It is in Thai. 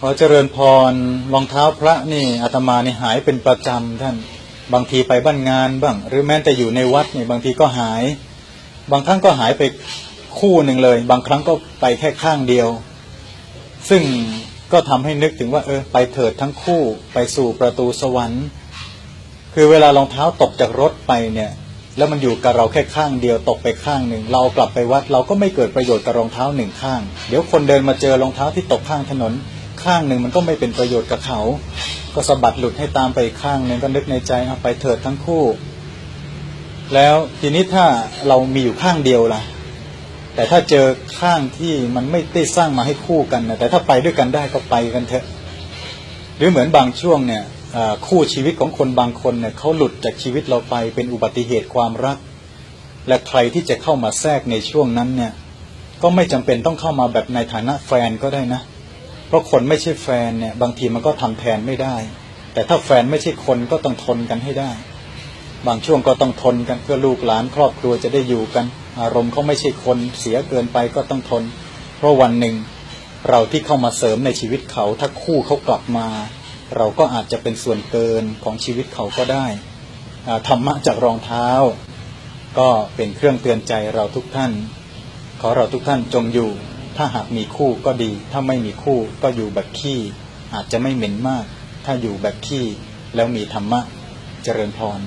ขอเจริญพรรองเท้าพระนี่อาตมานี่หายเป็นประจำท่าน บางทีไปบ้านงานบ้าง หรือแม้แต่อยู่ในวัดนี่บางทีก็หาย บางครั้งก็หายไปคู่หนึ่งเลย บางครั้งก็ไปแค่ข้างเดียว ซึ่งก็ทำให้นึกถึงว่า เออ ไปเถิดทั้งคู่ไปสู่ประตูสวรรค์ คือเวลารองเท้าตกจากรถไปเนี่ย แล้วมันอยู่กับเราแค่ข้างเดียวตกไปข้างหนึ่งเรากลับไปวัด เราก็ไม่เกิดประโยชน์กับรองเท้าหนึ่งข้าง เดี๋ยวคนเดินมาเจอรองเท้าที่ตกข้างถนน ข้างหนึ่งมันก็ไม่เป็นประโยชน์กับเขา ก็สะบัดหลุดให้ตามไปอีกข้างหนึ่งก็นึกในใจเอาไปเถิดทั้งคู่ แล้วทีนี้ถ้าเรามีอยู่ข้างเดียวล่ะ แต่ถ้าเจอข้างที่มันไม่ได้สร้างมาให้คู่กันนะแต่ถ้าไปด้วยกันได้ก็ไปกันเถอะ หรือเหมือนบางช่วงเนี่ยคู่ชีวิตของคนบางคนเนี่ยเขาหลุดจากชีวิตเราไปเป็นอุบัติเหตุความรัก และใครที่จะเข้ามาแทรกในช่วงนั้นเนี่ยก็ไม่จำเป็นต้องเข้ามาแบบในฐานะแฟนก็ได้นะ เพราะคนไม่ใช่แฟนเนี่ย บางทีมันก็ทำแทนไม่ได้ แต่ถ้าแฟนไม่ใช่คนก็ต้องทนกันให้ได้ บางช่วงก็ต้องทนกันเพื่อลูกหลานครอบครัวจะได้อยู่กัน อารมณ์เขาไม่ใช่คนเสียเกินไปก็ต้องทน เพราะวันหนึ่ง เราที่เข้ามาเสริมในชีวิตเขาถ้าคู่เขากลับมา เราก็อาจจะเป็นส่วนเกินของชีวิตเขาก็ได้ธรรมะจากรองเท้า ก็เป็นเครื่องเตือนใจเราทุกท่าน ขอเราทุกท่านจงอยู่ ถ้าหากมีคู่ก็ดี ถ้าไม่มีคู่ก็อยู่แบบขี้อาจจะไม่เหม็นมาก ถ้าอยู่แบบขี้แล้วมีธรรมะเจริญพร